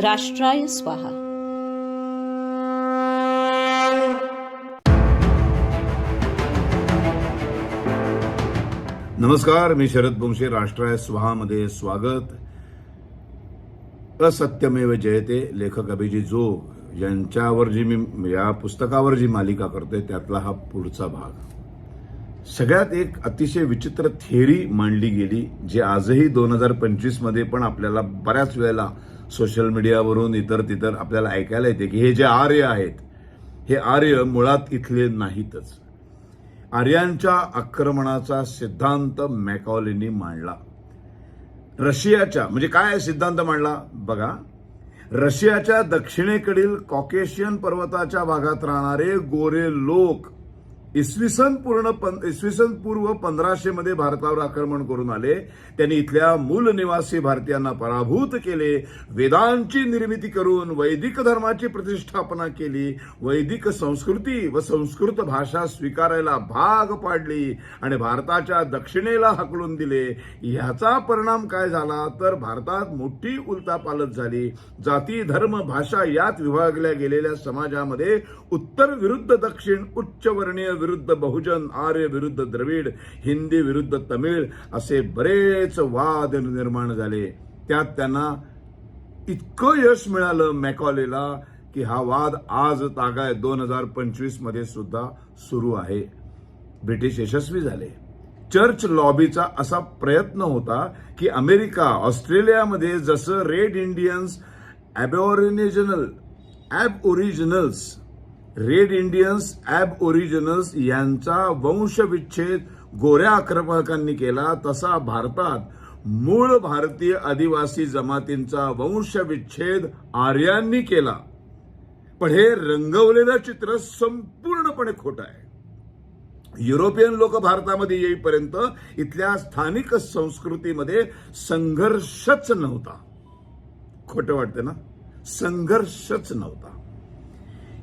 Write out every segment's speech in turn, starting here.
राष्ट्राय स्वाहा. नमस्कार मी शरद बोंशे राष्ट्राय स्वाहामध्ये स्वागत. असत्यमेव जयते लेखक अभिजित जोग यांच्यावर जी मी या पुस्तकावर जी मालिका करतोय त्यातला हा पुढचा भाग. सगळ्यात एक अतिशय विचित्र थेअरी मांडली गेली जी आजही दोन हजार पंचवीसमध्ये पण आपल्याला बऱ्याच वेळेला सोशल मीडियावरून इतर तितर आपल्याला ऐकायला येते की हे जे आर्य आहेत हे आर्य मुळात इथले नाहीतच. आर्यांच्या आक्रमणाचा सिद्धांत मॅकॉलींनी मांडला. रशियाच्या म्हणजे काय सिद्धांत मांडला? बघा रशियाच्या दक्षिणेकडील कॉकेशियन पर्वताच्या भागात राहणारे गोरे लोक इसवी सन पूर्ण इसवी सन पूर्व पंधराशे मध्ये भारतावर आक्रमण करून आले. त्यांनी इथल्या मूल निवासी भारतीयांना पराभूत केले. वेदांची निर्मिती करून वैदिक धर्माची प्रतिष्ठापना केली. वैदिक संस्कृती व संस्कृत भाषा स्वीकारायला भाग पाडली आणि भारताच्या दक्षिणेला हकलून दिले. ह्याचा परिणाम काय झाला? तर भारतात मोठी उलतापालत झाली. जाती धर्म भाषा यात विभागल्या गेलेल्या समाजामध्ये उत्तर विरुद्ध दक्षिण उच्चवर्णीय विरुद्ध बहुजन आर्य विरुद्ध द्रविड हिंदी विरुद्ध तमिळ असे बरेच वाद निर्माण झाले त्यात त्यांना इतकं यश मिळालं मॅकॉलेला की हा वाद आज तागाय दोन हजार पंचवीसमध्ये सुद्धा सुरू आहे ब्रिटिश यशस्वी झाले चर्च लॉबीचा असा प्रयत्न होता की अमेरिका ऑस्ट्रेलियामध्ये जसं red Indians aboriginal aboriginals red Indians aboriginals यांचा वंशविच्छेद गोऱ्या आक्रमकांनी केला तसा भारतात मूळ भारतीय आदिवासी जमातींचा वंशविच्छेद आर्यांनी केला. पण हे रंगवलेलं चित्र संपूर्णपणे खोटं आहे. युरोपियन लोक भारतामध्ये येईपर्यंत इथल्या स्थानिक संस्कृतीमध्ये संघर्षच नव्हता. खोटं वाटतं ना? संघर्षच नव्हता.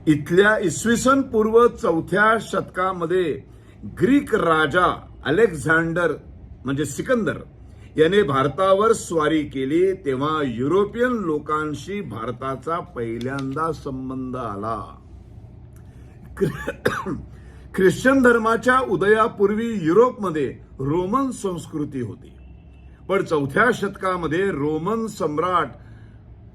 इथल्या इसवी सन पूर्व चौथ्या शतकामध्ये ग्रीक राजा अलेक्झांडर म्हणजे सिकंदर याने भारतावर स्वारी केली. तेव्हा युरोपियन लोकांशी भारताचा पहिल्यांदा संबंध आला. ख्रिश्चन धर्माच्या उदयापूर्वी युरोपमध्ये रोमन संस्कृती होती. पण चौथ्या शतकामध्ये रोमन सम्राट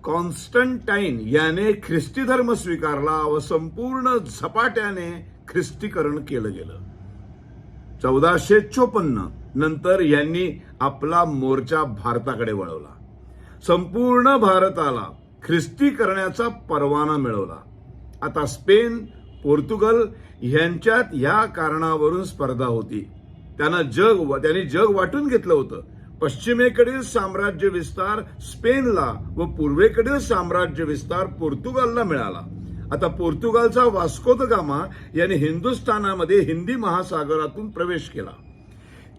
कॉन्स्टंटाईन याने ख्रिस्ती धर्म स्वीकारला व संपूर्ण झपाट्याने ख्रिस्तीकरण केलं गेलं. चौदाशे चोपन्न नंतर यांनी आपला मोर्चा भारताकडे वळवला. संपूर्ण भारताला ख्रिस्ती करण्याचा परवाना मिळवला. आता स्पेन पोर्तुगल यांच्यात या कारणावरून स्पर्धा होती. त्यांना जग त्यांनी जग वाटून घेतलं होतं. पश्चिमेकडील साम्राज्य विस्तार स्पेनला व पूर्वेकडील साम्राज्य विस्तार पोर्तुगालला मिळाला. आता पोर्तुगालचा वास्को द गामा यांनी हिंदुस्थानामध्ये हिंदी महासागरातून प्रवेश केला.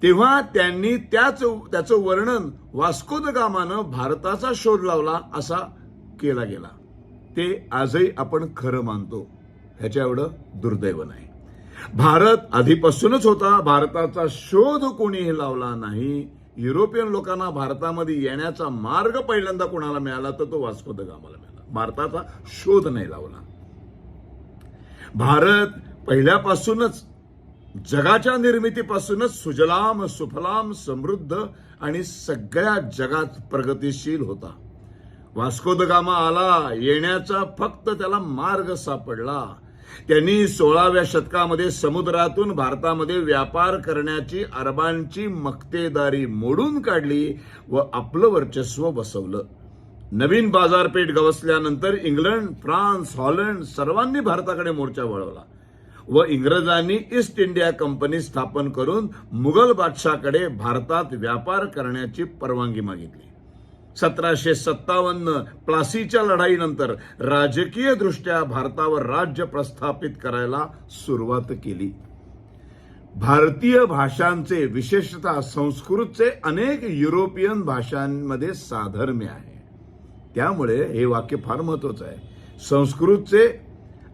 तेव्हा त्यांनी त्याच त्याचं वर्णन वास्को द गामानं भारताचा शोध लावला असा केला गेला. ते आजही आपण खरं मानतो. ह्याच्या एवढं दुर्दैव नाही. भारत आधीपासूनच होता. भारताचा शोध कोणीही लावला नाही. युरोपियन लोकांना भारतामध्ये येण्याचा मार्ग पहिल्यांदा कोणाला मिळाला तर तो वास्को द गामाला मिळाला. भारताचा शोध नाही लावला. भारत पहिल्यापासूनच जगाच्या निर्मितीपासूनच सुजलाम सुफलाम समृद्ध आणि सगळ्या जगात प्रगतिशील होता. वास्को द गामा आला येण्याचा फक्त त्याला मार्ग सापडला. त्यांनी सोळाव्या शतकामध्ये समुद्रातून भारतामध्ये व्यापार करण्याची अरबांची मक्तेदारी मोडून काढली व आपलं वर्चस्व बसवलं. नवीन बाजारपेठ गवसल्यानंतर इंग्लंड फ्रान्स हॉलंड सर्वांनी भारताकडे मोर्चा वळवला व इंग्रजांनी ईस्ट इंडिया कंपनी स्थापन करून मुघल बादशाकडे भारतात व्यापार करण्याची परवानगी मागितली. सतराशे सत्तावन्न प्लासीच्या लढाईनंतर राजकीय दृष्ट्या भारतावर राज्य प्रस्थापित करायला सुरुवात केली. भारतीय भाषांचे विशेषतः संस्कृतचे अनेक युरोपियन भाषांमध्ये साधर्म्य आहे. त्यामुळे हे वाक्य फार महत्वाचं आहे. संस्कृतचे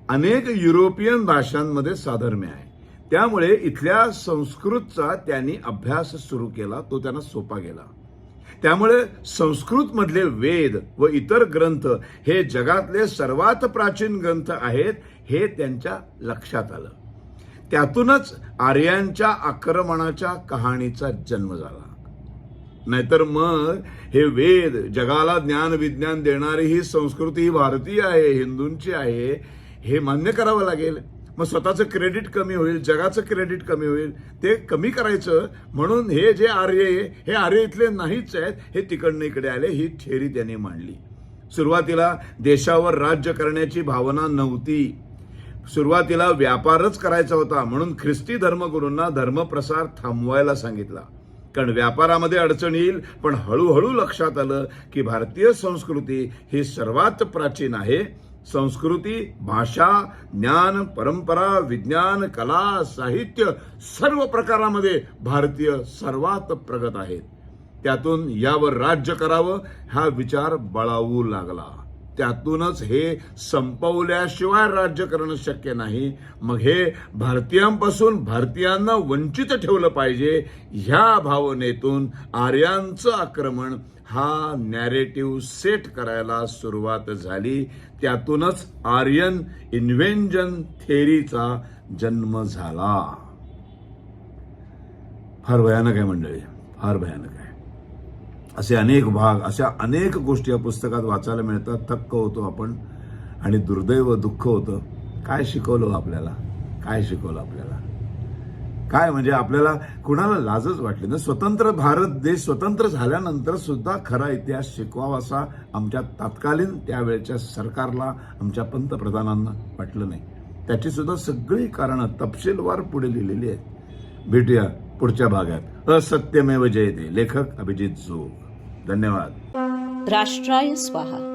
अनेक युरोपियन भाषांमध्ये साधर्म्य आहे. त्यामुळे इथल्या संस्कृतचा त्यांनी अभ्यास सुरू केला तो त्यांना सोपा गेला. त्यामुळे संस्कृत मधले वेद व इतर ग्रंथ हे जगातले सर्वात प्राचीन ग्रंथ आहेत हे त्यांच्या लक्षात आलं. त्यातूनच आर्यांच्या आक्रमणाच्या कहाणीचा जन्म झाला. नाहीतर मग हे वेद जगाला ज्ञान विज्ञान देणारी ही संस्कृती ही भारतीय आहे हिंदूंची आहे हे मान्य करावं लागेल. मग स्वतःचं क्रेडिट कमी होईल जगाचं क्रेडिट कमी होईल ते कमी करायचं. म्हणून हे जे आर्य आहे हे आर्य इथले नाहीच आहेत हे तिकडनं इकडे आले ही थेरी त्यांनी मांडली. सुरुवातीला देशावर राज्य करण्याची भावना नव्हती. सुरुवातीला व्यापारच करायचा होता म्हणून ख्रिस्ती धर्मगुरूंना धर्मप्रसार थांबवायला सांगितला. कारण व्यापारामध्ये अडचण येईल पण हळूहळू लक्षात आलं की भारतीय संस्कृती ही सर्वात प्राचीन आहे. संस्कृती भाषा ज्ञान परंपरा विज्ञान कला साहित्य सर्व प्रकारामध्ये भारतीय सर्वात प्रगत आहेत. त्यातून यावर राज्य करावं हा विचार बळावू लागला. त्यातूनच हे संपवल्याशिवाय राज्य करणं शक्य नाही. मग हे भारतीयांपासून भारतीयांना वंचित ठेवलं पाहिजे ह्या भावनेतून आर्यांचं आक्रमण हा नॅरेटिव्ह सेट करायला सुरुवात झाली. त्यातूनच आर्यन इन्व्हेंजन थेरीचा जन्म झाला. फार भयानक आहे मंडळी फार भयानक आहे. असे अनेक भाग अशा अनेक गोष्टी या पुस्तकात वाचायला मिळतात. थक्क होतो आपण आणि दुर्दैव दुःख होतं. काय शिकवलं हो आपल्याला? काय शिकवलं आपल्याला? काय म्हणजे आपल्याला कुणाला लाजच वाटली ना स्वतंत्र भारत देश स्वतंत्र झाल्यानंतर सुद्धा खरा इतिहास शिकवावा असा आमच्या तत्कालीन त्यावेळच्या सरकारला आमच्या पंतप्रधानांना वाटलं नाही. त्याची सुद्धा सगळी कारणं तपशीलवार पुढे लिहिलेली आहेत. भेटूया पुढच्या भागात. असत्यमेव जयते. लेखक अभिजित जोग. धन्यवाद. राष्ट्राय स्वाहा.